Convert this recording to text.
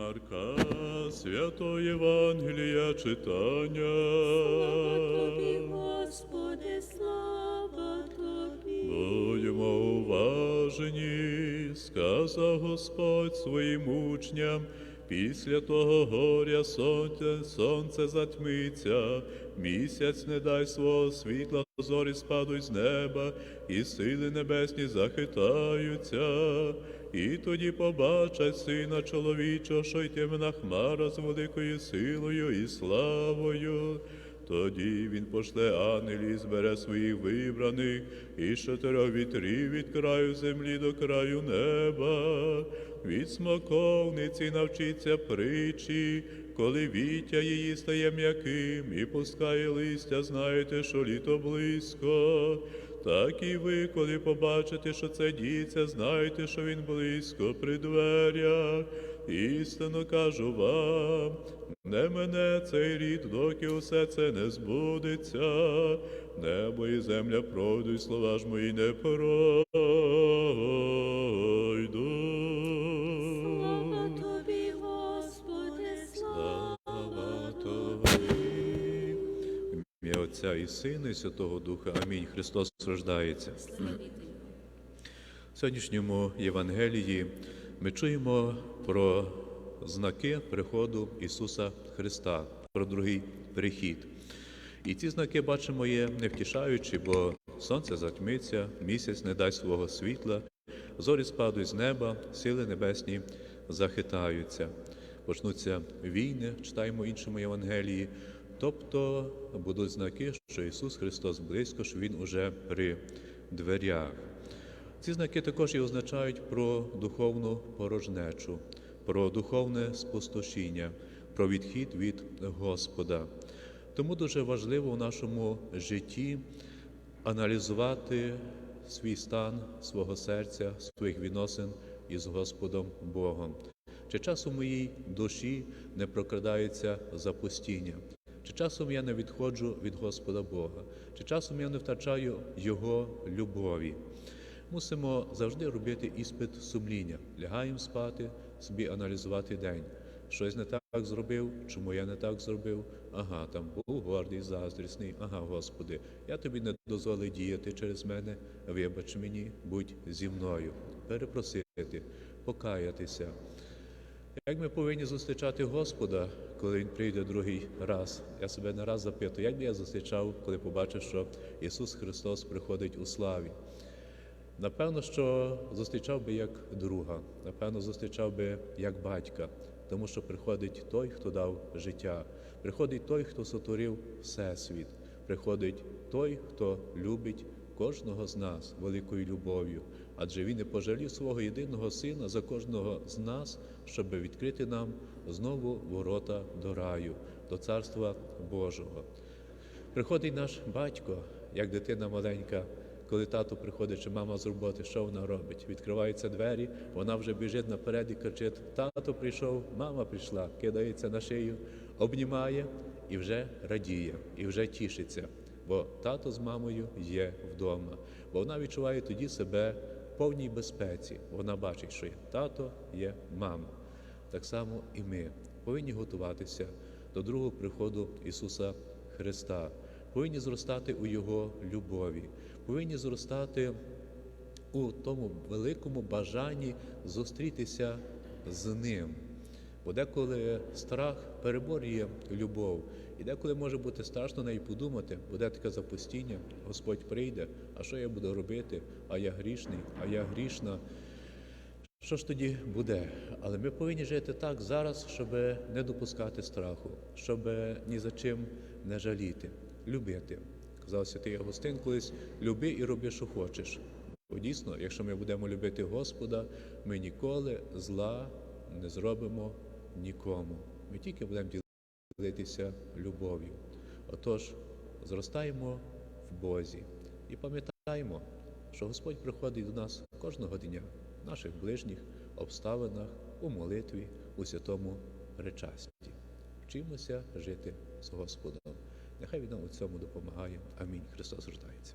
Марка, свято Євангелія читання. Тобі, Господи, слава Тобі. Будьмо уважені, сказав Господь своїм учням, після того горя сонце, сонце затьмиться, місяць не дай свого світла, зорі спадуть з неба, і сили небесні захитаються. І тоді побачать сина чоловічого, що й темна хмара з великою силою і славою. Тоді він пошле ангелів, збере своїх вибраних і чотирьох вітрів від краю землі до краю неба. Від смоковниці навчиться притчі, коли віття її стає м'яким і пускає листя, знаєте, що літо близько. Так і ви, коли побачите, що це діється, знайте, що він близько при дверях. Істинно кажу вам, не мене цей рід, доки усе це не збудеться. Небо і земля пройдуть, слова ж мої не пройдуть. Слава Тобі, Господи, слава Тобі. Ім'я Отця і Сина, і Святого Духа. Амінь. Христос рождається. В сьогоднішньому Євангелії ми чуємо про знаки приходу Ісуса Христа, про другий прихід. І ці знаки бачимо є невтішаючі, бо сонце затьмиться, місяць не дасть свого світла, зорі спадуть з неба, сили небесні захитаються. Почнуться війни, читаємо іншому Євангелії. Тобто будуть знаки, що Ісус Христос близько, що Він уже при дверях. Ці знаки також і означають про духовну порожнечу, про духовне спустошіння, про відхід від Господа. Тому дуже важливо в нашому житті аналізувати свій стан свого серця, своїх відносин із Господом Богом. Чи часом моїй душі не прокрадається запустіння? Чи часом я не відходжу від Господа Бога? Чи часом я не втрачаю Його любові? Мусимо завжди робити іспит сумління. Лягаємо спати, собі аналізувати день. Щось не так зробив, чому я не так зробив? Ага, там був гордий, заздрісний. Ага, Господи, я тобі не дозволив діяти через мене. Вибач мені, будь зі мною. Перепросити, покаятися. Як ми повинні зустрічати Господа, коли Він прийде другий раз? Я себе не раз запитую, як би я зустрічав, коли побачив, що Ісус Христос приходить у славі. Напевно, що зустрічав би як друга, напевно, зустрічав би як батька, тому що приходить той, хто дав життя, приходить той, хто сотворив всесвіт, приходить той, хто любить кожного з нас великою любов'ю, адже він не пожалів свого єдиного сина за кожного з нас, щоб відкрити нам знову ворота до раю, до Царства Божого. Приходить наш батько, як дитина маленька, коли тато приходить, чи мама з роботи, що вона робить? Відкриваються двері, вона вже біжить наперед і кричить: Тато прийшов, мама прийшла, кидається на шию, обнімає і вже радіє, і вже тішиться. Бо тато з мамою є вдома, бо вона відчуває тоді себе в повній безпеці. Вона бачить, що є тато, є мама. Так само і ми повинні готуватися до другого приходу Ісуса Христа, повинні зростати у Його любові, повинні зростати у тому великому бажанні зустрітися з Ним. Бо деколи страх переборює любов, і деколи може бути страшно неї подумати, буде таке запустіння, Господь прийде, а що я буду робити? А я грішний, а я грішна. Що ж тоді буде? Але ми повинні жити так зараз, щоб не допускати страху, щоб ні за чим не жаліти, любити. Казав святий Агустин колись, люби і роби, що хочеш. Бо дійсно, якщо ми будемо любити Господа, ми ніколи зла не зробимо нікому. Ми тільки будемо ділитися любов'ю. Отож, зростаємо в Бозі і пам'ятаємо, що Господь приходить до нас кожного дня, в наших ближніх обставинах, у молитві, у святому причасті. Вчимося жити з Господом. Нехай Він нам у цьому допомагає. Амінь. Христос рождається.